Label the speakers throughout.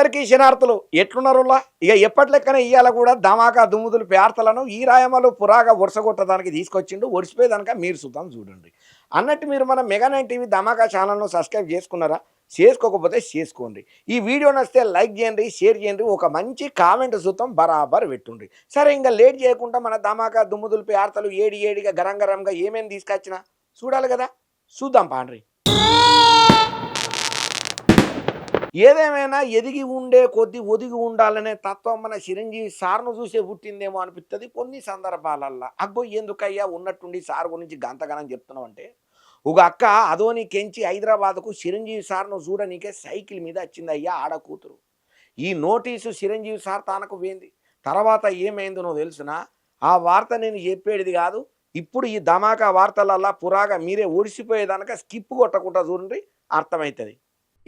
Speaker 1: అందరికీ శనార్థులు ఎట్లున్నారులా? ఇక ఎప్పటి లెక్కన ఇయ్యాల కూడా ధమాకా దుమ్ముదులు పేర్తలను ఈ రాయమలు పురాగా ఒరసగొట్టడానికి తీసుకొచ్చిండు. ఒడిసిపోయేదానిక మీరు సుతం చూడండి. అన్నట్టు మీరు మన మెగా నైన్ టీవీ ధమాకా ఛానల్ను సబ్స్క్రైబ్ చేసుకున్నారా? చేసుకోకపోతే చేసుకోండి. ఈ వీడియో నచ్చితే లైక్ చేయండి షేర్ చేయండి ఒక మంచి కామెంట్ సుతం బరాబర్ పెట్టుండ్రి. సరే ఇంకా లేట్ చేయకుండా మన ధమాకా దుమ్ముదులు పేర్తలు ఏడి ఏడిగా గరం గరంగా ఏమేమి తీసుకొచ్చినా చూడాలి కదా? చూద్దాం పాండ్రి. ఏదేమైనా ఎదిగి ఉండే కొద్ది ఒదిగి ఉండాలనే తత్వం మన చిరంజీవి సార్ను చూసే పుట్టిందేమో అనిపిస్తుంది కొన్ని సందర్భాలల్లో. అబ్బో ఎందుకయ్యా ఉన్నట్టుండి సార్ గురించి గంతగనం చెప్తున్నావు అంటే ఒక అక్క అదోని కెంచి హైదరాబాద్కు చిరంజీవి సార్ను చూడనీకే సైకిల్ మీద వచ్చింది అయ్యా ఆడ కూతురు. ఈ నోటీసు చిరంజీవి సార్ తనకు పోయింది. తర్వాత ఏమైందో నువ్వు తెలుసునా? ఆ వార్త నేను చెప్పేది కాదు. ఇప్పుడు ఈ ధమాకా వార్తలల్లా పురాగా మీరే ఓడిసిపోయేదానిక స్కిప్ కొట్టకుండా చూడండి అర్థమవుతుంది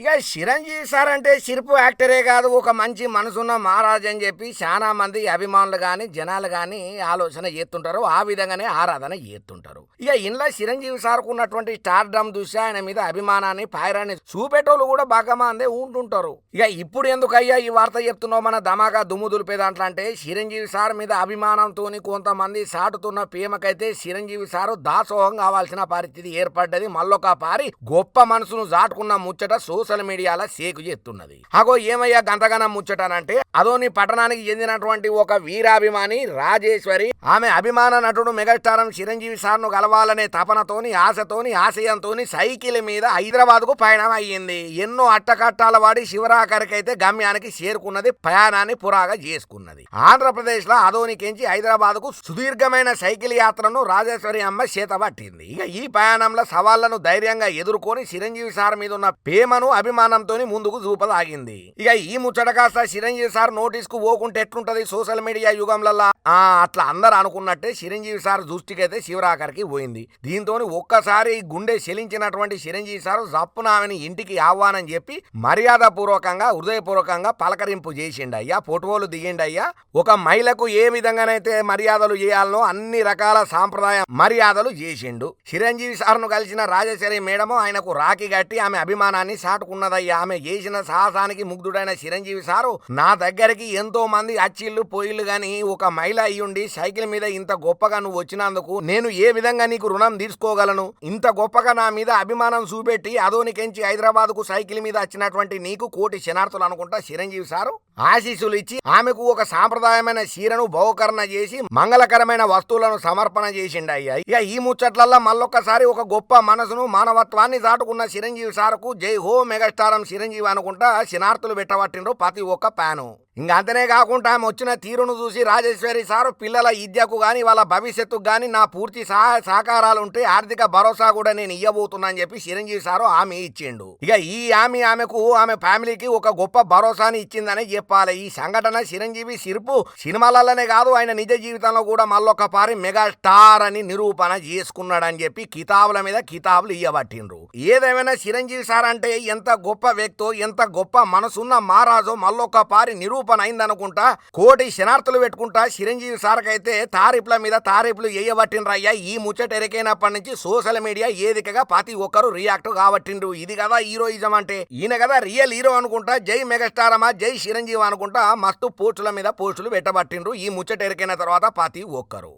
Speaker 1: ఇక చిరంజీవి సార్ అంటే సిరుపు యాక్టరే కాదు ఒక మంచి మనసున్న మహారాజ్ అని చెప్పి చాలా మంది అభిమానులు కానీ జనాలు కానీ ఆలోచన చేస్తుంటారు. ఆ విధంగానే ఆరాధన చేస్తుంటారు. ఇక ఇంట్లో చిరంజీవి సార్కు ఉన్నటువంటి స్టార్డమ్ చూసి ఆయన మీద అభిమానాన్ని పాయరాన్ని చూపేటోళ్ళు కూడా బాగా మందే ఉంటుంటారు. ఇక ఇప్పుడు ఎందుకయ్యా ఈ వార్త చెప్తున్నావు మన దమాగా దుమ్ము దులిపే దాంట్లో అంటే చిరంజీవి సార్ మీద అభిమానంతో కొంతమంది సాటుతున్న ప్రేమకైతే చిరంజీవి సారు దాసోహం కావాల్సిన పరిస్థితి ఏర్పడ్డది. మళ్ళొక పారి గొప్ప మనసును దాటుకున్న ముచ్చట సోషల్ మీడియాలో సేకు చేస్తున్నది. అగో ఏమయ్యా గంతగనం ముచ్చటానంటే అదోని పట్టణానికి చెందినటువంటి ఒక వీరాభిమాని రాజేశ్వరి ఆమె అభిమాన నటుడు మెగాస్టారం చిరంజీవి సార్ను కలవాలనే తపనతోని ఆశతోని ఆశయంతోని సైకిల్ మీద హైదరాబాద్కు పయనం అయ్యింది. ఎన్నో అట్టకట్టాల వాడి శివరాఖరికైతే గమ్యానికి చేరుకున్నది ప్రయాణాన్ని పురాగా చేసుకున్నది. ఆంధ్రప్రదేశ్లో అదోనికించి హైదరాబాద్కు సుదీర్ఘమైన సైకిల్ యాత్రను రాజేశ్వరి అమ్మ చేతబట్టింది. ఇక ఈ ప్రయాణంలో సవాళ్ళను ధైర్యంగా ఎదుర్కొని చిరంజీవి సార్ మీద ఉన్న ప్రేమను అభిమానంతో ముందుకు చూపలాగింది ఇక ఈ ముచ్చట కాస్త చిరంజీవి సార్ నోటీస్కు పోకుంటే ఎట్లుంటది సోషల్ మీడియా యుగంలో ఆ అట్లా అందరు అనుకున్నట్టే చిరంజీవి సార్ దృష్టికైతే శివరాకరికి పోయింది. దీంతో ఒక్కసారి గుండె చెలించినటువంటి చిరంజీవి సార్ జప్పున ఆమెని ఇంటికి ఆహ్వానం చెప్పి మర్యాద పూర్వకంగా హృదయపూర్వకంగా పలకరింపు చేసిండు అయ్యా ఫోటోలు దిగిండు అయ్యా. ఒక మహిళకు ఏ విధంగానైతే మర్యాదలు చేయాలనో అన్ని రకాల సాంప్రదాయ మర్యాదలు చేసిండు. చిరంజీవి సార్ను కలిసిన రాజేశ్వరి మేడము ఆయనకు రాఖీ కట్టి ఆమె అభిమానాన్ని సాటుకున్నదయ్యా ఆమె చేసిన సాహసానికి ముగ్ధుడైన చిరంజీవి సారు నా దగ్గరికి ఎంతో మంది అచ్చిళ్ళు పోయిళ్ళు గాని ఒక మహిళ అయ్యుండి సైకిల్ మీద ఇంత గొప్పగా నువ్వు వచ్చినందుకు నేను ఏ విధంగా నీకు రుణం తీర్చుకోగలను? ఇంత గొప్పగా నా మీద అభిమానం చూపెట్టి అదోనికెంచి హైదరాబాద్కు సైకిల్ మీద వచ్చినటువంటి నీకు కోటి శనార్థులు అనుకుంటా చిరంజీవి సారు? ఆశీస్సులు ఇచ్చి ఆమెకు ఒక సాంప్రదాయమైన చీరను బహుకరణ చేసి మంగళకరమైన వస్తువులను సమర్పణ చేసిండు అయ్యా ఇక ఈ ముచ్చట్లల్లో మళ్ళొక్కసారి ఒక గొప్ప మనసును మానవత్వాన్ని దాటుకున్న చిరంజీవి సార్కు జై హో మెగాస్టారం చిరంజీవి అనుకుంటా శనార్థులు పెట్టబట్టిండ్రు ప్రతి ఒక్క ప్యాను ఇంకంతనే అంతనే కాకుండా ఆమె వచ్చిన తీరును చూసి రాజేశ్వరి సారు పిల్లల విద్యకు కానీ వాళ్ళ భవిష్యత్తుకు కానీ నా పూర్తి సహాయ సహకారాలు ఉంటే ఆర్థిక భరోసా కూడా నేను ఇవ్వబోతున్నా అని చెప్పి చిరంజీవి సారు హామీ ఇచ్చిండు. ఇక ఈ హామీ ఆమెకు ఆమె ఫ్యామిలీకి ఒక గొప్ప భరోసాని ఇచ్చిందని చెప్పాలి. ఈ సంఘటన చిరంజీవి సిరుపు సినిమాలలోనే కాదు ఆయన నిజ జీవితంలో కూడా మళ్ళొక పారి మెగా స్టార్ అని నిరూపణ చేసుకున్నాడని చెప్పి కితాబుల మీద కితాబులు ఇయ్యబట్టిండ్రు. ఏదేమైనా చిరంజీవి సార్ అంటే ఎంత గొప్ప వ్యక్తో ఎంత గొప్ప మనసున్న మహారాజు మళ్ళొక పారి నిరూపణ అయిందనుకుంటా కోటి శనార్థులు పెట్టుకుంటా చిరంజీవి సార్కైతే తారీఫ్ల మీద తారీఫ్లు వేయబట్టిండ్రయ్యా ఈ ముచ్చట ఎరికైనప్పటి నుంచి సోషల్ మీడియా ఏదికగా ప్రతి ఒక్కరు రియాక్ట్ కాబట్టిండ్రు ఇది కదా హీరోయిజం అంటే. ఈయన కదా రియల్ హీరో అనుకుంటా జై మెగాస్టార్ అమ్మా జై చిరంజీవి అనుకుంటా మస్తు పోస్టుల మీద పోస్టులు పెట్టబట్టిండ్రు ఈ ముచ్చట ఎరికైన తర్వాత ప్రతి ఒక్కరు.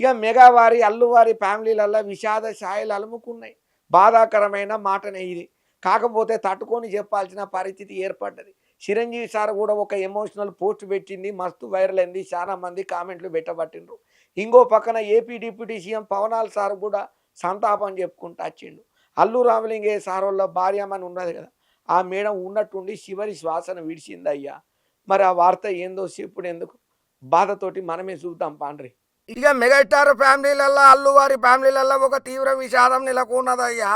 Speaker 1: ఇక మెగావారి అల్లువారి ఫ్యామిలీలలో విషాద ఛాయలు అలుముకున్నాయి. బాధాకరమైన మాటనే ఇది. కాకపోతే తట్టుకొని చెప్పాల్సిన పరిస్థితి ఏర్పడ్డది. చిరంజీవి సార్ కూడా ఒక ఎమోషనల్ పోస్ట్ పెట్టింది మస్తు వైరల్ అయింది చాలా మంది కామెంట్లు పెట్టబట్టిండ్రు. ఇంకో పక్కన ఏపీ డిప్యూటీ సీఎం పవనాల్ సార్ కూడా సంతాపం చెప్పుకుంటూ వచ్చిండు. అల్లు రామలింగే సార్ వాళ్ళ భార్యమని ఉన్నది కదా ఆ మేడం ఉన్నట్టుండి చివరి శ్వాసను విడిచింది అయ్యా మరి ఆ వార్త ఏందో చెప్పుడు ఎందుకు? బాధతోటి మనమే చూద్దాం పాండ్రి. ఇక మెగాస్టార్ ఫ్యామిలీలల్లో అల్లు వారి ఫ్యామిలీలల్లో ఒక తీవ్ర విషాదం నెలకొన్నదయ్యా.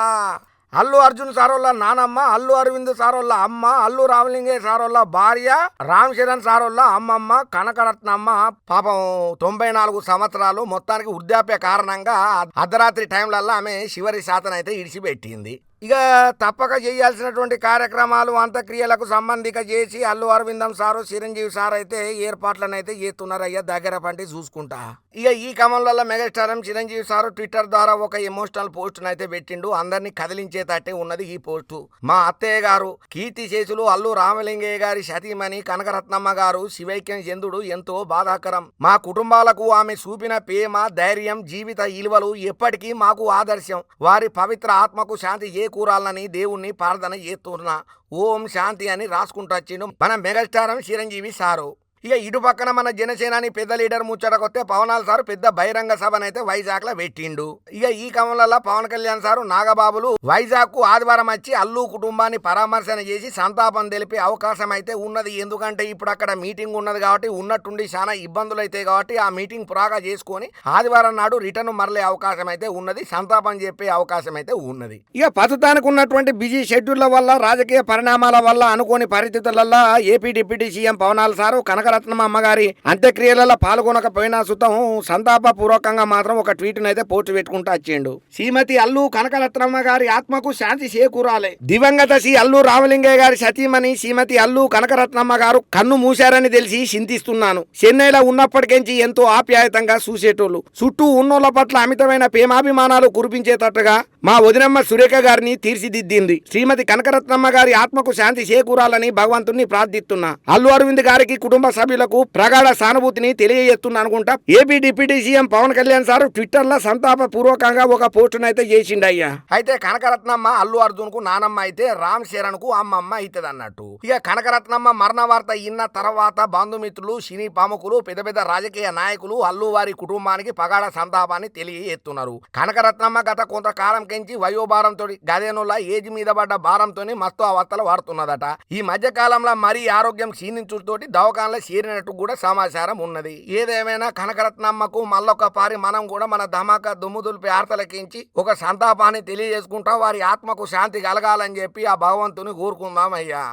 Speaker 1: అల్లు అర్జున్ సారోళ్ళ నానమ్మ అల్లు అరవింద్ సారోళ్ళ అమ్మ అల్లు రామలింగే సారోళ్ళ భార్య రామ్ చరణ్ సారోళ్ళ అమ్మమ్మ కనకరత్నమ్మ. పాపం తొంభై నాలుగు సంవత్సరాలు మొత్తానికి వృద్ధాప్య కారణంగా అర్ధరాత్రి టైంలల్లా ఆమె చివరి శాతం అయితే ఇడిచిపెట్టింది. ఇక తప్పక చేయాల్సినటువంటి కార్యక్రమాలు అంత్యక్రియలకు సంబంధిక చేసి అల్లు అరవిందం సారు చిరంజీవి సార్ అయితే ఏర్పాట్లను అయితే చేస్తున్నారయ్యా దగ్గర పండి చూసుకుంటా. ఇక ఈ క్రమంలో మెగాస్టారం చిరంజీవి సారు ట్విట్టర్ ద్వారా ఒక ఎమోషనల్ పోస్ట్ అయితే పెట్టిండు. అందరినీ కదిలించేటట్టే ఉన్నది ఈ పోస్టు. మా అత్తయ్య గారు కీర్తి శేషులు అల్లు రామలింగయ్య గారి సతీమణి కనకరత్నమ్మ గారు శివైక్యం చందుడు ఎంతో బాధాకరం. మా కుటుంబాలకు ఆమె చూపిన ప్రేమ ధైర్యం జీవిత ఇలువలు ఎప్పటికీ మాకు ఆదర్శం. వారి పవిత్ర ఆత్మకు శాంతి చేకూరాలని దేవుణ్ణి ప్రార్థన చేస్తున్నా. ఓం శాంతి అని రాసుకుంటూ వచ్చిండు మన మెగాస్టారం చిరంజీవి సారు. ఇక ఇటు పక్కన మన జనసేనాని పెద్ద లీడర్ ముచ్చటకొస్తే పవనాల్ సారు పెద్ద బహిరంగ సభనైతే వైజాగ్లో పెట్టిండు. ఇక ఈ క్రమంలో పవన్ కళ్యాణ్ సారు నాగబాబులు వైజాగ్కు ఆదివారం వచ్చి అల్లు కుటుంబాన్ని పరామర్శన చేసి సంతాపం తెలిపే అవకాశం అయితే ఉన్నది. ఎందుకంటే ఇప్పుడు అక్కడ మీటింగ్ ఉన్నది కాబట్టి ఉన్నట్టుండి చాలా ఇబ్బందులు అయితే కాబట్టి ఆ మీటింగ్ పురాగా చేసుకొని ఆదివారం నాడు రిటర్న్ మరలే అవకాశం అయితే ఉన్నది. సంతాపం చెప్పే అవకాశం అయితే ఉన్నది. ఇక ప్రస్తుతానికి ఉన్నటువంటి బిజీ షెడ్యూళ్ళ వల్ల రాజకీయ పరిణామాల వల్ల అనుకోని పరిస్థితులలో ఏపీ డిప్యూటీ సీఎం పవనాల్ సారు కనకరత్నం అమ్మగారి అంత్యక్రియలలో పాల్గొనకపోయినా సుతం సంతాప పూర్వకంగా మాత్రం ఒక ట్వీట్ అయితే పోస్ట్ పెట్టుకుంటూ వచ్చిండు శ్రీమతి అల్లు కనకరత్నమ్మ గారి ఆత్మకు శాంతి చేకూరాలి. దివంగత శ్రీ అల్లు రామలింగయ్య గారి సతీమణి శ్రీమతి అల్లు కనకరత్నమ్మ గారు కన్ను మూశారని తెలిసి చింతిస్తున్నాను. చెన్నైలో ఉన్నప్పటికెంచి ఎంతో ఆప్యాయతంగా చూసేటోళ్ళు. చుట్టూ ఉన్నోళ్ళ పట్ల అమితమైన ప్రేమాభిమానాలు కురిపించేటట్టుగా మా వదినమ్మ సురేఖ గారిని తీర్చిదిద్దింది. శ్రీమతి కనకరత్నమ్మ గారి ఆత్మకు శాంతి చేకూరాలని భగవంతుణ్ణి ప్రార్థిస్తున్నా. అల్లు అరవింద్ గారికి కుటుంబ సభ్యులకు ప్రగాఢ సానుభూతిని తెలియజేస్తున్నా అనుకుంటా. AP deputy CM Pawan Kalyan sir ట్విట్టర్లో సంతాప పూర్వకంగా ఒక పోస్ట్ అయితే చేసిండయ్యా. అయితే కనకరత్నమ్మ అల్లు అర్జున్కు నానమ్మ అయితే రామ్ శరణ్కు అమ్మమ్మ అవుతుంది అన్నట్టు ఇక కనకరత్నమ్మ మరణ వార్త ఇన్న తర్వాత బంధుమిత్రులు సినీ ప్రముఖులు పెద్ద పెద్ద రాజకీయ నాయకులు అల్లు వారి కుటుంబానికి పగాఢ సంతాపాన్ని తెలియజేస్తున్నారు. కనకరత్నమ్మ గత కొంతకాలం కెంచి వయోభారంతో గదేనుల ఏజ్ మీద పడ్డ భారంతోనే మస్తు అవస్థలు వాడుతున్నదట. ఈ మధ్య కాలంలో మరీ ఆరోగ్యం క్షీణించుతోటి దవాఖానలో చేరినట్టు కూడా సమాచారం ఉన్నది. ఏదేమైనా కనకరత్నమ్మకు మళ్ళొక పారి మనం కూడా మన ధమాకా దుమ్ముదులిపి ఆర్తలకించి ఒక సంతాపాన్ని తెలియజేసుకుంటా. వారి ఆత్మకు శాంతి కలగాలని చెప్పి ఆ భగవంతుని కోరుకుందాం అయ్యా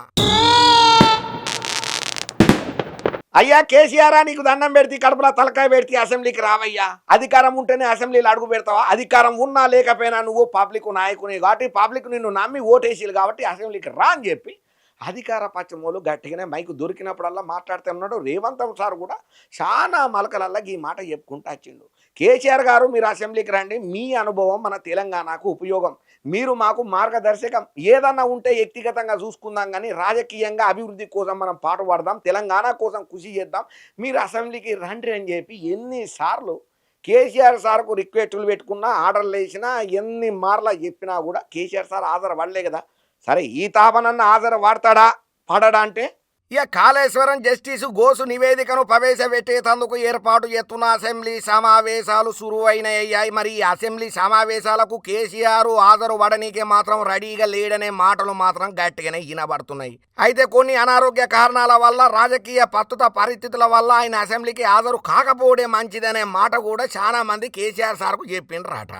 Speaker 1: అయ్యా కేసీఆర్ నీకు దండం పెడితే కడుపులో తలకాయ పెడితే అసెంబ్లీకి రావయ్యా. అధికారం ఉంటేనే అసెంబ్లీలో అడుగు పెడతావా? అధికారం ఉన్నా లేకపోయినా నువ్వు పబ్లిక్ నాయకుని కాబట్టి పబ్లిక్ నిన్ను నమ్మి ఓటేసిలు కాబట్టి అసెంబ్లీకి రా అని చెప్పి అధికార పచ్చమోలు గట్టిగానే మైకు దొరికినప్పుడల్లా మాట్లాడుతూ ఉన్నాడు. రేవంత్ సార్ కూడా చాలా మలకలల్లా ఈ మాట చెప్పుకుంటూ వచ్చిండు. కేసీఆర్ గారు మీరు అసెంబ్లీకి రండి. మీ అనుభవం మన తెలంగాణకు ఉపయోగం. మీరు మాకు మార్గదర్శకం. ఏదన్నా ఉంటే వ్యక్తిగతంగా చూసుకుందాం కానీ రాజకీయంగా అభివృద్ధి కోసం మనం పాటుపడదాం తెలంగాణ కోసం కృషి చేద్దాం. మీరు అసెంబ్లీకి రండి అని చెప్పి ఎన్నిసార్లు కేసీఆర్ సార్కు రిక్వెస్టులు పెట్టుకున్నా ఆర్డర్లు వేసినా ఎన్ని మార్లా చెప్పినా కూడా కేసీఆర్ సార్ ఆధార పడలే కదా. సరే ఈ తాపనన్న ఆధార వాడతాడా పడడా అంటే? ఇక కాళేశ్వరం జస్టిస్ గోసు నివేదికను ప్రవేశపెట్టేటందుకు ఏర్పాటు చేస్తున్న అసెంబ్లీ సమావేశాలు సురువైనాయి మరి ఈ అసెంబ్లీ సమావేశాలకు కేసీఆర్ హాజరు పడనీకే మాత్రం రెడీగా లేడనే మాటలు మాత్రం గట్టిగానే వినబడుతున్నాయి. అయితే కొన్ని అనారోగ్య కారణాల వల్ల రాజకీయ ప్రస్తుత పరిస్థితుల వల్ల ఆయన అసెంబ్లీకి హాజరు కాకపోవడే మంచిదనే మాట కూడా చాలా మంది కేసీఆర్ సార్కు చెప్పిండ్రట.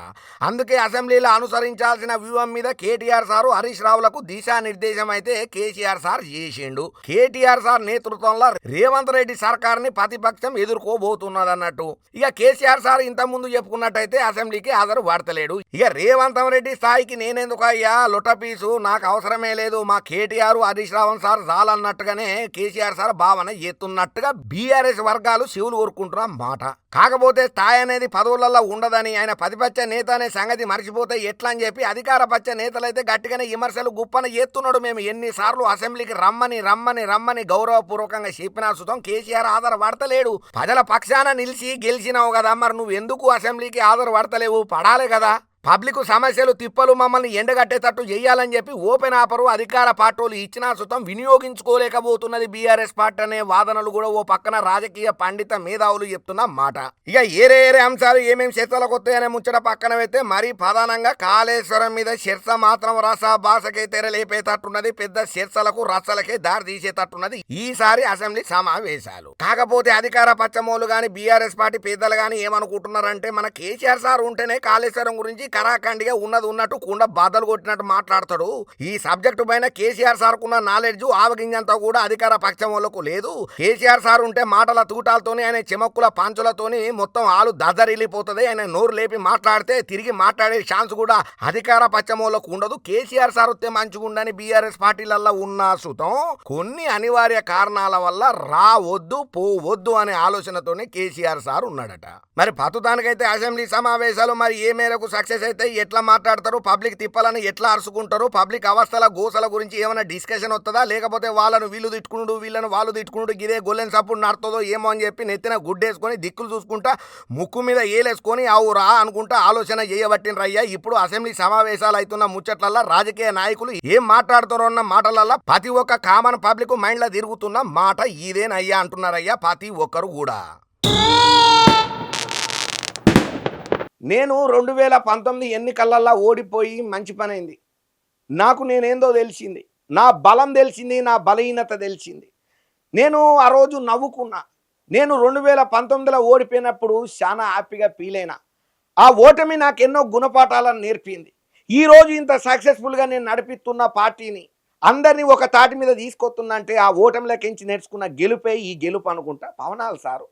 Speaker 1: అందుకే అసెంబ్లీలో అనుసరించాల్సిన వ్యూహం మీద కేటీఆర్ సారు హరీష్ రావులకు దిశానిర్దేశం అయితే కేసీఆర్ సార్ చేసిండు. కేటీఆర్ సార్ నేతృత్వంలో రేవంత్ రెడ్డి సర్కార్ని ప్రతిపక్షం ఎదుర్కోబోతున్నదన్నట్టు. ఇక కేసీఆర్ సార్ ఇంత ముందు చెప్పుకున్నట్టయితే అసెంబ్లీకి హాజరు పడతలేడు. ఇక రేవంత్ రెడ్డి స్థాయికి నేనెందుకు అయ్యా లొటపీసు నాకు అవసరమే లేదు. మా కేటీఆర్ హరీష్ చంద్రబాబు సార్ చాలన్నట్టుగానే కేసీఆర్ సార్ భావన ఎత్తున్నట్టుగా బీఆర్ఎస్ వర్గాలు శివులు కోరుకుంటున్న మాట. కాకపోతే స్థాయి అనేది పదవులలో ఉండదని ఆయన ప్రతిపక్ష నేత అనే సంగతి మర్చిపోతే ఎట్లా అని చెప్పి అధికార పక్ష నేతలైతే గట్టిగానే విమర్శలు గుప్పన ఎత్తున్నాడు మేము ఎన్నిసార్లు అసెంబ్లీకి రమ్మని రమ్మని రమ్మని గౌరవపూర్వకంగా చెప్పినా సుతం కేసీఆర్ ఆధార పడతలేడు ప్రజల పక్షాన నిలిచి గెలిచినావు కదా మరి నువ్వు ఎందుకు అసెంబ్లీకి ఆధార పడతలేవు పడాలి కదా. పబ్లిక్ సమస్యలు తిప్పలు మమ్మల్ని ఎండగట్టేటట్టు చేయాలని చెప్పి ఓపెన్ ఆపరు అధికార పార్టీలు ఇచ్చినా సుతం వినియోగించుకోలేకపోతున్నది బీఆర్ఎస్ పార్టీ అనే వాదనలు కూడా ఓ పక్కన రాజకీయ పండిత మేధావులు చెప్తున్న మాట. ఇక ఏరే ఏరే అంశాలు ఏమేమి చర్చలకు వస్తాయనే ముచ్చట పక్కన పెడితే మరీ ప్రధానంగా కాళేశ్వరం మీద చర్చ మాత్రం రస భాషకే తెరలేపేటట్టున్నది పెద్ద చర్చలకు రచ్చలకే దారి తీసేటట్టున్నది ఈసారి అసెంబ్లీ సమావేశాలు. కాకపోతే అధికార పచ్చమోలు గాని బీఆర్ఎస్ పార్టీ పెద్దలు గాని ఏమనుకుంటున్నారంటే మన కేసీఆర్ సార్ ఉంటేనే కాళేశ్వరం గురించి కరాఖండిగా ఉన్నది ఉన్నట్టు కుండ బాధలు కొట్టినట్టు మాట్లాడతాడు. ఈ సబ్జెక్టు పైన కేసీఆర్ సార్ కున్న నాలెడ్జ్ ఆవగింజంతా కూడా అధికార పక్షం వాళ్ళకు లేదు. కేసీఆర్ సార్ ఉంటే మాటల తూటాలతోని ఆయన చెమక్కుల పాంచులతోని మొత్తం ఆలు దద్దరిల్లిపోతుంది. ఆయన నోరు లేపి మాట్లాడితే తిరిగి మాట్లాడే ఛాన్స్ కూడా అధికార పక్షం వాళ్ళకు ఉండదు. కేసీఆర్ సార్ వస్తే మంచిగుండని బీఆర్ఎస్ పార్టీలల్లో ఉన్న సుతం కొన్ని అనివార్య కారణాల వల్ల రావద్దు పోవద్దు అనే ఆలోచనతోనే కేసీఆర్ సార్ ఉన్నాడట. మరి ప్రస్తుతానికైతే అసెంబ్లీ సమావేశాలు మరి ఏ మేరకు సక్సెస్ అయితే ఎట్లా మాట్లాడతారు? పబ్లిక్ తిప్పాలని ఎట్లా అరుచుకుంటారు పబ్లిక్ అవస్థల గోసల గురించి ఏమైనా డిస్కషన్ వస్తుందా లేకపోతే వాళ్ళను వీళ్ళు తిట్టుకునుడు వీళ్ళను వాళ్ళు తిట్టుకునుడు ఇదే గొల్లెన్ సప్పుడు నడుతుందో ఏమో అని చెప్పి నెత్తిన గుడ్డేసుకొని దిక్కులు చూసుకుంటా ముక్కు మీద ఏలేసుకొని అవురా అనుకుంటా ఆలోచన చేయబట్టినరయ్యా ఇప్పుడు అసెంబ్లీ సమావేశాలు అవుతున్న ముచ్చట్లల్లా రాజకీయ నాయకులు ఏం మాట్లాడుతారో అన్న మాటలల్లా ప్రతి ఒక్క కామన్ పబ్లిక్ మైండ్లో తిరుగుతున్న మాట ఇదేనయ్యా అంటున్నారయ్యా ప్రతి ఒక్కరు కూడా. నేను రెండు వేల పంతొమ్మిది ఎన్నికలల్లో ఓడిపోయి మంచి పని అయింది నాకు నేనేందో తెలిసింది. నా బలం తెలిసింది నా బలహీనత తెలిసింది. నేను ఆ రోజు నవ్వుకున్నా. నేను రెండు వేల పంతొమ్మిదిలో ఓడిపోయినప్పుడు చాలా హ్యాపీగా ఫీల్ అయినా. ఆ ఓటమి నాకు ఎన్నో గుణపాఠాలను నేర్పింది. ఈరోజు ఇంత సక్సెస్ఫుల్గా నేను నడిపిస్తున్న పార్టీని అందరినీ ఒక తాటి మీద తీసుకొస్తున్నంటే ఆ ఓటమిలోకించి నేర్చుకున్న గెలుపే ఈ గెలుపు అనుకుంటా. పవనాలు సారు.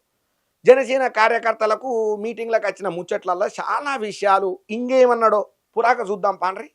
Speaker 1: జనసేన కార్యకర్తలకు మీటింగ్లకు వచ్చిన ముచ్చట్లలో చాలా విషయాలు ఇంకేమన్నాడో పురాక చూద్దాం పాండ్రి.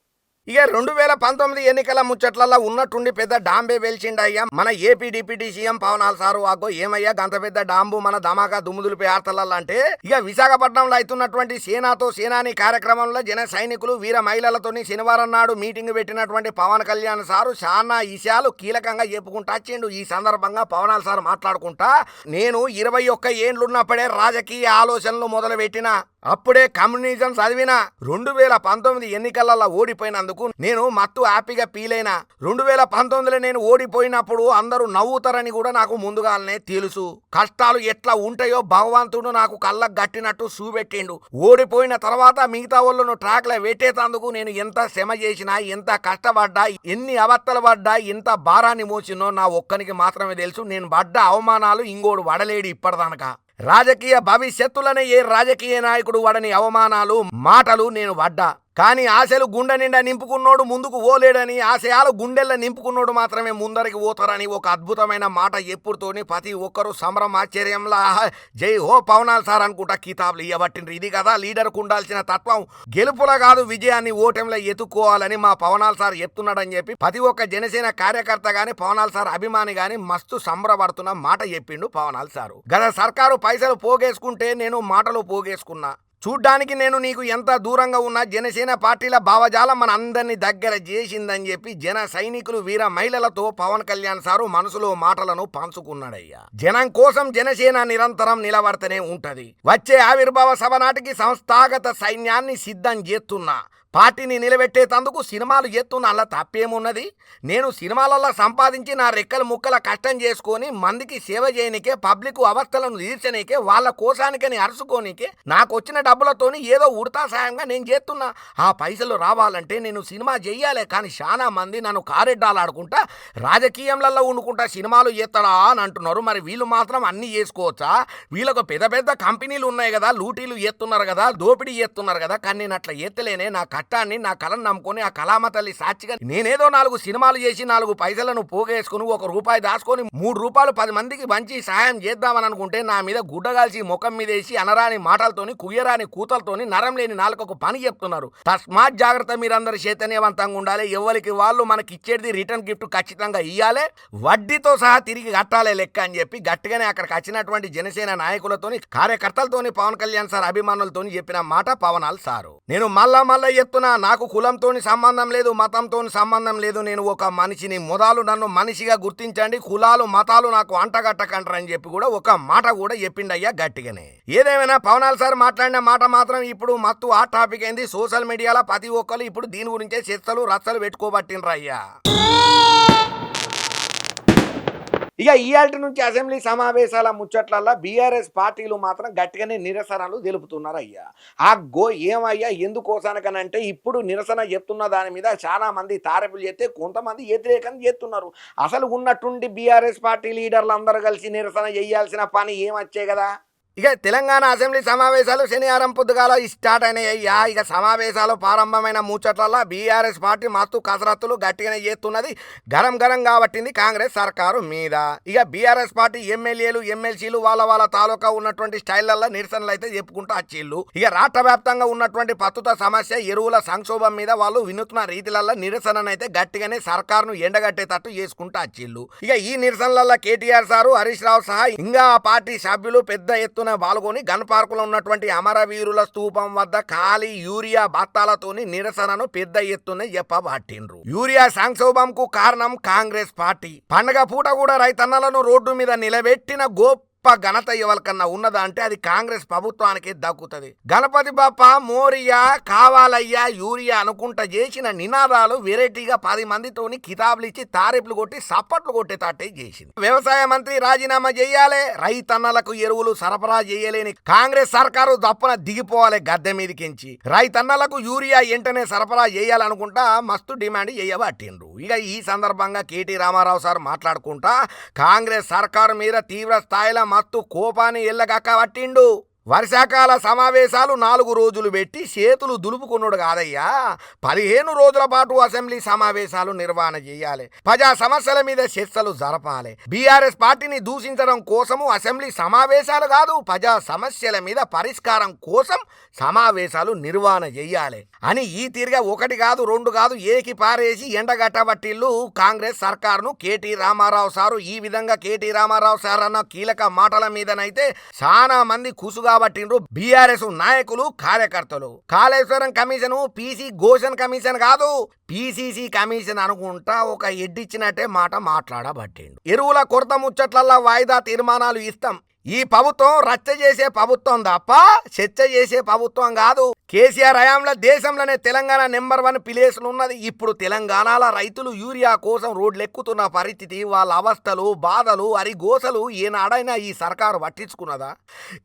Speaker 1: ఇక రెండు వేల పంతొమ్మిది ఎన్నికల ముచ్చట్లలో ఉన్నట్టుండి పెద్ద డాంబే వెలిచిండయ్యా మన ఏపీ డిప్యూటీ సీఎం పవనాల్ సారు. ఆగో ఏమయ్యా గంత పెద్ద డాంబు మన ధమాకా దుమ్ముదులిపి ఆర్తలలో అంటే? ఇక విశాఖపట్నంలో అవుతున్నటువంటి సేనాతో సేనాని కార్యక్రమంలో జన సైనికులు వీర మహిళలతోని శనివారం నాడు మీటింగ్ పెట్టినటువంటి పవన్ కళ్యాణ్ సారు చాలా విషయాలు కీలకంగా చెప్పుకుంటా వచ్చిండు. ఈ సందర్భంగా పవనాల్ సార్ మాట్లాడుకుంటా నేను ఇరవై ఒక్క ఏండ్లున్నప్పుడే రాజకీయ ఆలోచనలు మొదలు పెట్టిన అప్పుడే కమ్యూనిజం చదివిన రెండు వేల పంతొమ్మిది ఎన్నికలలో ఓడిపోయినందుకు నేను మత్తు హ్యాపీగా పీలైన. రెండు వేల పంతొమ్మిదిలో నేను ఓడిపోయినప్పుడు అందరూ నవ్వుతారని కూడా నాకు ముందుగానే తెలుసు. కష్టాలు ఎట్లా ఉంటాయో భగవంతుడు నాకు కళ్ళకు గట్టినట్టు చూపెట్టిండు. ఓడిపోయిన తర్వాత మిగతా వాళ్ళను ట్రాక్లో పెట్టేటందుకు నేను ఎంత శ్రమ చేసినా ఎంత కష్టపడ్డా ఎన్ని అవత్తలు పడ్డా ఎంత భారాన్ని మోసినో నా ఒక్కనికి మాత్రమే తెలుసు. నేను పడ్డ అవమానాలు ఇంకోడు వడలేడు ఇప్పటిదానక. రాజకీయ భవిష్యత్తులనే ఏ రాజకీయ నాయకుడు వడని అవమానాలు మాటలు నేను పడ్డా. కానీ ఆశలు గుండె నిండా నింపుకున్నోడు ముందుకు ఓలేడని ఆశయాలు గుండెల్లో నింపుకున్నోడు మాత్రమే ముందరికి పోతారని ఒక అద్భుతమైన మాట ఎప్పుడుతోని ప్రతి ఒక్కరు సంబరం ఆశ్చర్యంలా జై హో పవనాల్ సార్ అనుకుంటా కితాబులు ఇవ్వబట్టిండ్రు ఇది కదా లీడర్కు ఉండాల్సిన తత్వం. గెలుపుల కాదు విజయాన్ని ఓటంలో ఎత్తుకోవాలని మా పవనాల్ సార్ చెప్తున్నాడని చెప్పి ప్రతి ఒక్క జనసేన కార్యకర్త గాని పవనాల్ సార్ అభిమాని గాని మస్తు సంబరపడుతున్న మాట చెప్పిండు పవనాల్ సారు. గత సర్కారు పైసలు పోగేసుకుంటే నేను మాటలు పోగేసుకున్నా. చూడ్డానికి నేను నీకు ఎంత దూరంగా ఉన్నా జనసేన పార్టీల భావజాలం మన అందరినీ దగ్గర చేసిందని చెప్పి జన సైనికులు వీర మహిళలతో పవన్ కళ్యాణ్ సారు మనసులో మాటలను పంచుకున్నాడయ్యా. జనం కోసం జనసేన నిరంతరం నిలబడతనే ఉంటది. వచ్చే ఆవిర్భావ సభ నాటికి సంస్థాగత సైన్యాన్ని సిద్ధం చేస్తున్నా. పార్టీని నిలబెట్టేటందుకు సినిమాలు చేస్తున్న తప్పేమున్నది? నేను సినిమాలలో సంపాదించి నా రెక్కల ముక్కల కష్టం చేసుకొని మందికి సేవ చేయనికే పబ్లిక్ అవస్థలను తీర్చనీకే వాళ్ళ కోసానికని అరుచుకోనికే నాకు వచ్చిన డబ్బులతోని ఏదో ఉడతా సాయంగా నేను చేస్తున్నా. ఆ పైసలు రావాలంటే నేను సినిమా చెయ్యాలి కానీ చాలా మంది నన్ను కారెడ్డాలాడుకుంటా రాజకీయంలలో ఉండుకుంటా సినిమాలు చేస్తాడా అని అంటున్నారు. మరి వీళ్ళు మాత్రం అన్నీ చేసుకోవచ్చా? వీళ్ళకు పెద్ద పెద్ద కంపెనీలు ఉన్నాయి కదా లూటీలు చేస్తున్నారు కదా దోపిడీ చేస్తున్నారు కదా కానీ నేను అట్లా ఎత్తలేనే. నా కట్టాన్ని నా కళను నమ్ముకొని ఆ కళామ తల్లి సాక్షిగా నేనేదో నాలుగు సినిమాలు చేసి నాలుగు పైసలను పోగేసుకుని ఒక రూపాయి దాచుకొని మూడు రూపాయలు పది మందికి మంచి సహాయం చేద్దామని అనుకుంటే నా మీద గుడ్డగాల్చి ముఖం మీద వేసి అనరాని మాటలతోని కుయ్యరాని కూతలతోని నరం లేని నాలుగొక పని చెప్తున్నారు. తస్మాత్ జాగ్రత్త మీరందరూ చైతన్యవంతంగా ఉండాలి. ఎవరికి వాళ్ళు మనకి ఇచ్చేది రిటర్న్ గిఫ్ట్ ఖచ్చితంగా ఇయ్యాలి. వడ్డీతో సహా తిరిగి కట్టాలి లెక్క అని చెప్పి గట్టిగానే అక్కడికి వచ్చినటువంటి జనసేన నాయకులతోని కార్యకర్తలతోని పవన్ కళ్యాణ్ సార్ అభిమానులతోని చెప్పిన మాట పవనాల్ సారు. నేను మళ్ళా మళ్ళా చెప్తున్నా నాకు కులంతోని సంబంధం లేదు మతంతోని సంబంధం లేదు. నేను ఒక మనిషిని మొదలు నన్ను మనిషిగా గుర్తించండి కులాలు మతాలు నాకు అంటగట్టకంటారని చెప్పి కూడా ఒక మాట కూడా చెప్పిండయ్యా గట్టిగానే. ఏదేమైనా పవనాల్ సార్ మాట్లాడిన మాట మాత్రం ఇప్పుడు మత్తు ఆ టాపిక్ అయింది సోషల్ మీడియాలో ప్రతి ఒక్కరు ఇప్పుడు దీని గురించే చర్చలు రచ్చలు పెట్టుకోబట్టినరయ్యా ఇక ఇయాల్టి నుంచి అసెంబ్లీ సమావేశాల ముచ్చట్లల్లో బీఆర్ఎస్ పార్టీలు మాత్రం గట్టిగానే నిరసనలు తెలుపుతున్నారు అయ్యా ఆ గో ఏమయ్యా ఎందుకోసానికనంటే ఇప్పుడు నిరసన చెప్తున్న దాని మీద చాలా మంది తారపులు చేస్తే కొంతమంది వ్యతిరేకం చేస్తున్నారు. అసలు ఉన్నట్టుండి బీఆర్ఎస్ పార్టీ లీడర్లు అందరూ కలిసి నిరసన చేయాల్సిన పని ఏమొచ్చే కదా? ఇక తెలంగాణ అసెంబ్లీ సమావేశాలు శనివారం పొద్దుగాల స్టార్ట్ అయినాయ్యా ఇక సమావేశాలు ప్రారంభమైన ముచ్చట్లలో బీఆర్ఎస్ పార్టీ మస్తు కసరత్తులు గట్టిగానే చేస్తున్నది. గరం గరం కాబట్టింది కాంగ్రెస్ సర్కారు మీద. ఇక బీఆర్ఎస్ పార్టీ ఎమ్మెల్యేలు ఎమ్మెల్సీలు వాళ్ళ వాళ్ళ తాలూకా ఉన్నటువంటి స్టైళ్ళలో నిరసనలు అయితే చెప్పుకుంటూ వచ్చిళ్ళు. ఇక రాష్ట్ర వ్యాప్తంగా ఉన్నటువంటి ప్రస్తుత సమస్య ఎరువుల సంక్షోభం మీద వాళ్ళు వినూత్న రీతిలలో నిరసననైతే గట్టిగానే సర్కారును ఎండగట్టేటట్టు చేసుకుంటూ వచ్చిళ్ళు. ఇక ఈ నిరసనలలో కేటీఆర్ సారు హరీష్ రావు సహా ఇంకా ఆ పార్టీ సభ్యులు పెద్ద ఎత్తున పాల్గొని గన్ పార్కులో ఉన్నటువంటి అమరవీరుల స్తూపం వద్ద ఖాళీ యూరియా బత్తాలతోని నిరసనను పెద్ద ఎత్తున చెప్పబట్టిండ్రు యూరియా సంక్షోభంకు కారణం కాంగ్రెస్ పార్టీ. పండగ పూట కూడా రైతన్నలను రోడ్డు మీద నిలబెట్టిన గోప్ గొప్ప ఘనత ఎవరికన్నా ఉన్నదా అంటే అది కాంగ్రెస్ ప్రభుత్వానికి దక్కుతుంది. గణపతి బాప మోరియా కావాలయ్యా యూరియా అనుకుంటా చేసిన నినాదాలు వెరైటీగా పది మందితోని కితాబులు ఇచ్చి తారీఫ్లు కొట్టి సప్పట్లు కొట్టేటట్టే చేసింది. వ్యవసాయ మంత్రి రాజీనామా చేయాలి రైతన్నలకు ఎరువులు సరఫరా చేయలేని కాంగ్రెస్ సర్కారు దప్పున దిగిపోవాలి గద్దె మీదకించి. రైతన్నలకు యూరియా వెంటనే సరఫరా చేయాలనుకుంటా మస్తు డిమాండ్ చేయబట్టిండ్రు ఇక ఈ సందర్భంగా కేటీ రామారావు సార్ మాట్లాడుకుంటా కాంగ్రెస్ సర్కారు మీద తీవ్ర స్థాయిలో మత్తు కోపాన్ని ఎల్లగక్క పట్టిండు. వర్షాకాల సమావేశాలు నాలుగు రోజులు పెట్టి చేతులు దులుపుకున్నాడు కాదయ్యా. పదిహేను రోజుల పాటు అసెంబ్లీ సమావేశాలు నిర్వహణ చేయాలి. ప్రజా సమస్యల మీద చర్చలు జరపాలి. బీఆర్ఎస్ పార్టీని దూషించడం కోసము అసెంబ్లీ సమావేశాలు కాదు ప్రజా సమస్యల మీద పరిష్కారం కోసం సమావేశాలు నిర్వహణ చేయాలి. అని ఈ తీరుగా ఒకటి కాదు రెండు కాదు ఏకి పారేసి ఎండగట్టబట్టిల్లు కాంగ్రెస్ సర్కారును కేటీ రామారావు సారు. ఈ విధంగా కేటీ రామారావు సార్ అన్న కీలక మాటల మీదనైతే చాలా మంది కుసుగా పట్టిండ్రు బీఆర్ఎస్ నాయకులు కార్యకర్తలు. కాళేశ్వరం కమిషన్ పీసీ ఘోషన్ కమిషన్ కాదు పీసీసీ కమిషన్ అనుకుంటా ఒక ఎడ్డిచ్చినట్టే మాట మాట్లాడబట్టిండు. ఎరువుల కొరత ముచ్చట్లల్లా వాయిదా తీర్మానాలు ఇస్తాం. ఈ ప్రభుత్వం రచ్చ చేసే ప్రభుత్వం తప్ప చర్చ చేసే ప్రభుత్వం కాదు. కేసీఆర్ హయాంలో దేశంలోనే తెలంగాణ నెంబర్ వన్ ప్లేస్లు ఉన్నది ఇప్పుడు తెలంగాణలో రైతులు యూరియా కోసం రోడ్లు ఎక్కుతున్న పరిస్థితి వాళ్ళ అవస్థలు బాధలు అరిగోసలు ఏనాడైనా ఈ సర్కారు పట్టించుకున్నదా?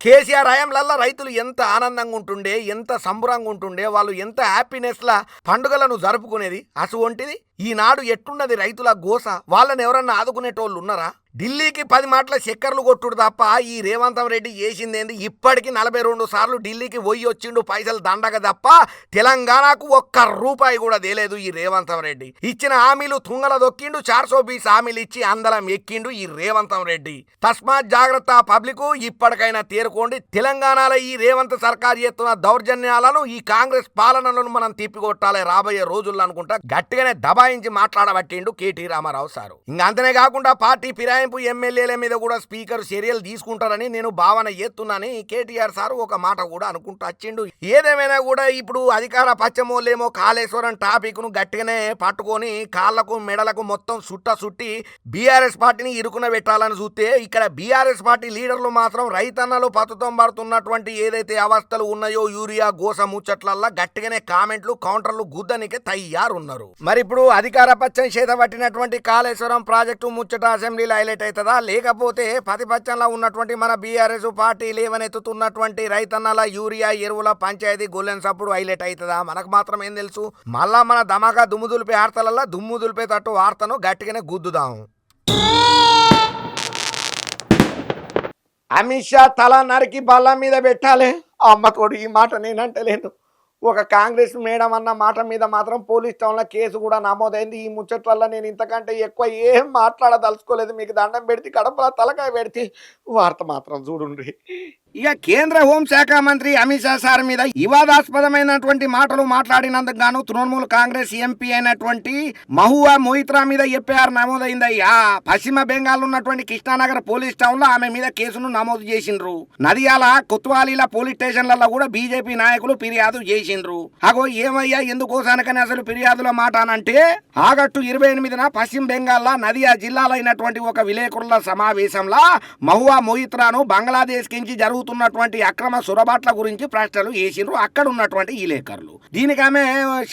Speaker 1: కేసీఆర్ హయాంలల్లా రైతులు ఎంత ఆనందంగా ఉంటుండే ఎంత సంబరంగా ఉంటుండే వాళ్ళు ఎంత హ్యాపీనెస్లా పండుగలను జరుపుకునేది? అసువంటిది ఈనాడు ఎట్టున్నది రైతుల గోస? వాళ్ళని ఎవరన్నా ఆదుకునేటోళ్ళు ఉన్నారా? ఢిల్లీకి పది మాటల చక్కర్లు కొట్టుడు తప్ప ఈ రేవంతం రెడ్డి చేసిందేంది? ఇప్పటికి నలభై రెండు సార్లు ఢిల్లీకి పోయి వచ్చిండు పైసలు దండగ తప్ప తెలంగాణకు ఒక్క రూపాయి కూడా తేలేదు ఈ రేవంతం రెడ్డి. ఇచ్చిన హామీలు తుంగల దొక్కిండు చార్సో బీస్ హామీలు ఇచ్చి అందలం ఎక్కిండు ఈ రేవంతం రెడ్డి. తస్మాత్ జాగ్రత్త పబ్లిక్ ఇప్పటికైనా తేరుకోండి. తెలంగాణలో ఈ రేవంత్ సర్కార్ చేస్తున్న దౌర్జన్యాలను ఈ కాంగ్రెస్ పాలనలను మనం తిప్పికొట్టాలి రాబోయే రోజుల్లో అనుకుంటా గట్టిగానే దబాయించి మాట్లాడబట్టిండు కేటీ రామారావు సారు. ఇంకా అంతనే కాకుండా పార్టీ ఫిరాయింపు ఎమ్మెల్యేల మీద కూడా స్పీకర్ చర్యలు తీసుకుంటారని నేను భావన చేస్తున్నానని కేటీఆర్ సార్ ఒక మాట కూడా అనుకుంటూ వచ్చిండు. ఏదేమైనా కూడా ఇప్పుడు అధికార పచ్చమోళ్ళేమో కాళేశ్వరం టాపిక్ను గట్టిగానే పట్టుకొని కాళ్ళకు మెడలకు మొత్తం సుట్ట సుట్టి బీఆర్ఎస్ పార్టీని ఇరుకున పెట్టాలని చూస్తే ఇక్కడ బీఆర్ఎస్ పార్టీ లీడర్లు మాత్రం రైతన్నలు పతుతం పడుతున్నటువంటి ఏదైతే అవస్థలు ఉన్నాయో యూరియా గోస ముచ్చట్లల్లా గట్టిగానే కామెంట్లు కౌంటర్లు గుద్దనికి తయారున్నారు. మరి ఇప్పుడు అధికార పచ్చని చేత పట్టినటువంటి కాళేశ్వరం ప్రాజెక్టు ముచ్చట అసెంబ్లీలో హైలైట్ అవుతుందా లేకపోతే ప్రతిపక్షంలో ఉన్నటువంటి మన బీఆర్ఎస్ పార్టీ లేవనెత్తుతున్నటువంటి రైతన్నల యూరియా ఎరువుల పంచాయతీ గొల్లెన్ సప్పుడు హైలైట్ అవుతుందా మనకు మాత్రం ఏం తెలుసు. మళ్ళా మన దమాగా దుమ్ము దులిపే వార్తలల్లా దుమ్ము దులిపేటట్టు వార్తను గట్టిగానే గుద్దుదాం. అమిత్ షా తల నరికి బల్ల మీద పెట్టాలి. అమ్మకోడు ఈ మాట నేనంటలేను. ఒక కాంగ్రెస్ మేడం అన్న మాట మీద మాత్రం పోలీస్ టౌన్లో కేసు కూడా నమోదైంది. ఈ ముచ్చట వల్ల నేను ఇంతకంటే ఎక్కువ ఏం మాట్లాడదలుచుకోలేదు. మీకు దండం పెడితే కడపల తలకాయ పెడితే వార్త మాత్రం చూడుండ్రి. ఇక కేంద్ర హోంశాఖ మంత్రి అమిత్ షా సార్ మీద వివాదాస్పదమైనటువంటి మాటలు మాట్లాడినందుకు గాను తృణమూల్ కాంగ్రెస్ ఎంపీ అయినటువంటి మహువా మోహిత్రా మీద ఎఫ్ఐఆర్ నమోదైందయ్యా పశ్చిమ బెంగాల్ ఉన్నటువంటి కృష్ణానగర్ పోలీస్ టౌన్లో ఆమె మీద కేసును నమోదు చేసిండ్రు. నదియాల కొత్వాలీల పోలీస్ స్టేషన్లలో కూడా బీజేపీ నాయకులు ఫిర్యాదు చేసిండ్రు. అగో ఏమయ్యా ఎందుకోసానికని అసలు ఫిర్యాదుల మాట అనంటే ఆగస్టు ఇరవై ఎనిమిదిన పశ్చిమ బెంగాల్లో నదియా జిల్లాలో అయినటువంటి ఒక విలేకరుల సమావేశంలో మహువా మోహిత్రాను బంగ్లాదేశ్ కించి జరుగుతున్నటువంటి అక్రమ సొరబాట్ల గురించి ప్రశ్నలు వేసిండ్రు అక్కడ ఉన్నటువంటి ఈ లేఖర్లు. దీనికి ఆమె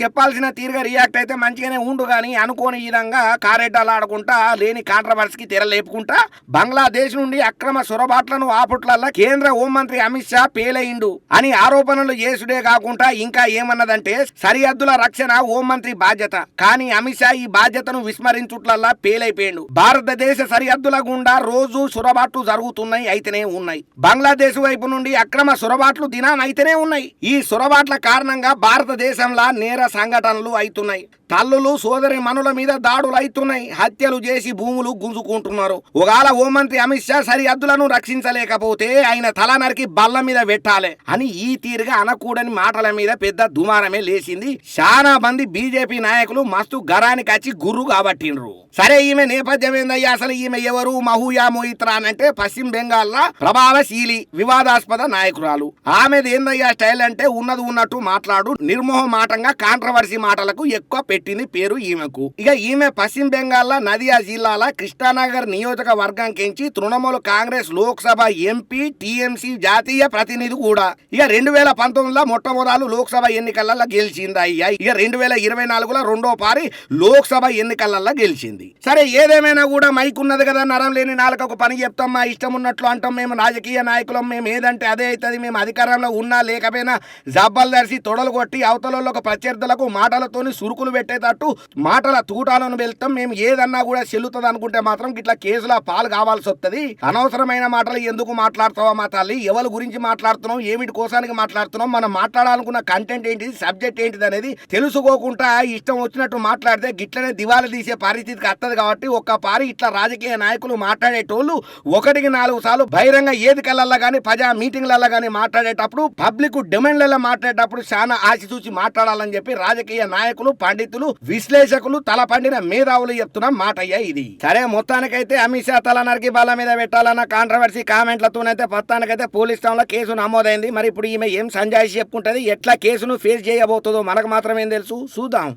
Speaker 1: చెప్పాల్సిన తీరుగా రియాక్ట్ అయితే మంచిగానే ఉండు కానీ అనుకోని విధంగా కారెడ్డాలు ఆడుకుంటా లేని కాంట్రవర్సీకి తెరలేపుకుంటా బంగ్లాదేశ్ నుండి అక్రమ సొరబాట్లను ఆపుట్లల్లా కేంద్ర హోంమంత్రి అమిత్ షా పేలయిండు అని ఆరోపణలు చేసుడే కాకుండా ఇంకా ఏమన్నదంటే సరిహద్దుల రక్షణ హోంమంత్రి బాధ్యత. కానీ అమిత్ షా ఈ బాధ్యతను విస్మరించుట్లల్లా పేలైపోయిండు. భారతదేశ సరిహద్దుల గుండా రోజు సొరబాట్లు జరుగుతున్నాయి అయితేనే ఉన్నాయి. బంగ్లాదేశ్ వైపు నుండి అక్రమ సొరబాట్లు దినానైతేనే ఉన్నాయి. ఈ సొరబాట్ల కారణంగా భారతదేశంలో నేర సంఘటనలు అవుతున్నాయి తల్లులు సోదరి మనుల మీద దాడులు అవుతున్నాయి హత్యలు చేసి భూములు గుంజుకుంటున్నారు. ఒకవేళ హోంమంత్రి అమిత్ షా సరిహద్దులను రక్షించలేకపోతే ఆయన తల నరికి బల్ల మీద పెట్టాలి అని ఈ తీరుగా అనకూడని మాటల మీద పెద్ద దుమారమే లేచింది. చాలా మంది బీజేపీ నాయకులు మస్తు గరానికి వచ్చి గుర్రు కాబట్టిండ్రు. సరే ఈమె నేపథ్యం ఏందయ్యా? అసలు ఈమె ఎవరు? మహూయా మోయిత్రా అంటే పశ్చిమ బెంగాల్ ప్రభావశీలి వివాదాస్పద నాయకురాలు. ఆమెది ఏందయ్యా స్టైల్ అంటే ఉన్నది ఉన్నట్టు మాట్లాడు నిర్మోహమాటంగా కాంట్రవర్సీ మాటలకు ఎక్కువ పెట్టింది పేరు ఈమెకు. ఇక ఈమె పశ్చిమ బెంగాల్ నదియా జిల్లాల కృష్ణానగర్ నియోజకవర్గం కించి తృణమూల్ కాంగ్రెస్ లోక్సభ ఎంపీ టీఎంసీ జాతీయ ప్రతినిధి కూడా. ఇక రెండు వేల పంతొమ్మిదిలో మొట్టమొదలు లోక్సభ ఎన్నికలలో గెలిచింది అయ్యా ఇక రెండు వేల ఇరవై నాలుగులో రెండో పారి లోక్సభ ఎన్నికలలో గెలిచింది. సరే ఏదేమైనా కూడా మైక్ ఉన్నది కదా నరం లేని నాలుకకు పని చెప్తాం మా ఇష్టం ఉన్నట్లు అంటాం మేము రాజకీయ నాయకులం మేము ఏదంటే అదే అవుతుంది. మేము అధికారంలో ఉన్నా లేకపోయినా జబ్బలు దర్శి తొడలు కొట్టి అవతలలో ప్రత్యర్థులకు మాటలతోని సురుకులు పెట్టేటట్టు మాటల తూటాలను వెళ్తాం. మేము ఏదన్నా కూడా చెల్లుతుంది అనుకుంటే మాత్రం ఇట్లా కేసుల పాలు కావాల్సి వస్తుంది. అనవసరమైన మాటలు ఎందుకు మాట్లాడుతావా మా తల్లి? ఎవరి గురించి మాట్లాడుతున్నాం ఏమిటి కోసానికి మాట్లాడుతున్నాం మనం మాట్లాడాలనుకున్న కంటెంట్ ఏంటిది? సబ్జెక్ట్ ఏంటిది అనేది తెలుసుకోకుండా ఇష్టం వచ్చినట్టు మాట్లాడితే గిట్లనే దివాలా తీసే పరిస్థితికి వస్తుంది కాబట్టి ఒక్క పారి ఇట్లా రాజకీయ నాయకులు మాట్లాడేటోళ్ళు ఒకటికి నాలుగు సార్లు బహిరంగ ఏదికలల్లో కానీ ప్రజా మీటింగ్లలో కానీ మాట్లాడేటప్పుడు పబ్లిక్ డిమాండ్లలో మాట్లాడేటప్పుడు చాలా ఆచితూచి మాట్లాడాలని చెప్పి రాజకీయ నాయకులు పండితులు విశ్లేషకులు తలపండిన మేధావులు చెప్తున్న మాట అయ్యా ఇది. సరే మొత్తానికైతే అమిత్ షా తల నరికి బల్ల మీద పెట్టాలన్న కాంట్రవర్సీ కామెంట్లతోనైతే మొత్తానికైతే పోలీస్ స్టేషన్లో కేసు నమోదైంది. మరి ఇప్పుడు ఈమె ఏం సంజాయిషి చెప్పుకుంటది? ఎట్లా కేసును ఫేస్ చేయబోతుందో మనకు మాత్రమేం తెలుసు? చూద్దాం.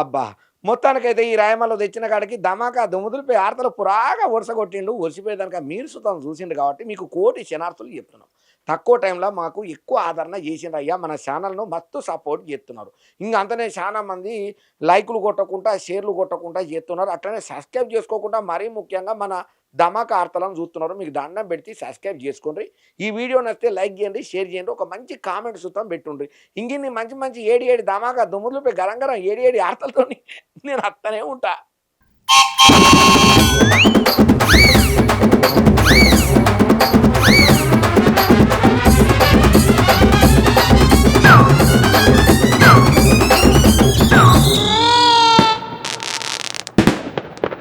Speaker 1: అబ్బా! మొత్తానికైతే ఈ రాయమల్లో తెచ్చిన కాడికి ధమాకా దుమ్ముదులిపై ఆర్తలు పురాగా వరుసగొట్టిండు వరిసిపోయేదానిక మీరు సుతం చూసిండు కాబట్టి మీకు కోటి శనార్థులు చెప్తున్నాం. తక్కువ టైంలో మాకు ఎక్కువ ఆదరణ చేసిండు అయ్యా మన ఛానల్ను మస్తు సపోర్ట్ చేస్తున్నారు. ఇంకా అంతనే చాలా మంది లైకులు కొట్టకుండా షేర్లు కొట్టకుండా చేస్తున్నారు. అట్లనే సబ్స్క్రైబ్ చేసుకోకుండా మరీ ముఖ్యంగా మన ధమాకార్తలను చూస్తున్నారు. మీకు దండం పెడితే సబ్స్క్రైబ్ చేసుకోండి. ఈ వీడియో నచ్చితే లైక్ చేయండి షేర్ చేయండి ఒక మంచి కామెంట్ సుతం పెట్టుండ్రి. ఇంకిన్ని మంచి మంచి ఏడి ఏడి ధమాకా దుమ్ములపై గలంగరం ఏడి ఏడి ఆర్తలతో నేను అత్తనే ఉంటా.